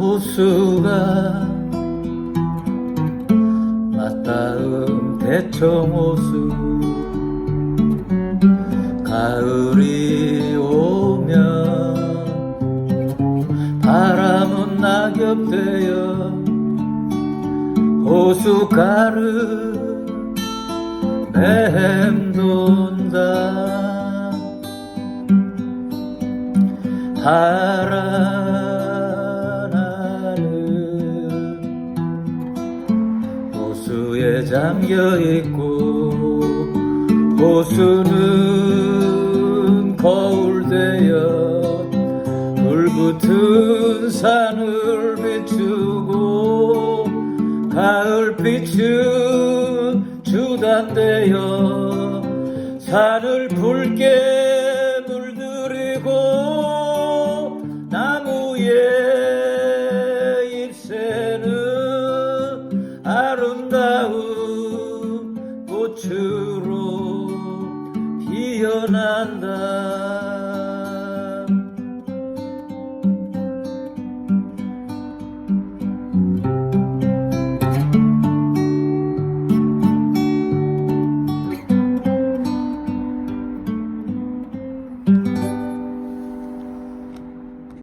호수가 맞닿은 대청호수. 가을이 오면 바람은 낙엽되어 호수가를 맴돈다. 달아 호수에 잠겨 있고 호수는 거울 되어 불붙은 산을 비추고 가을빛은 주단되어 산을 붉게 꽃으로 피어난다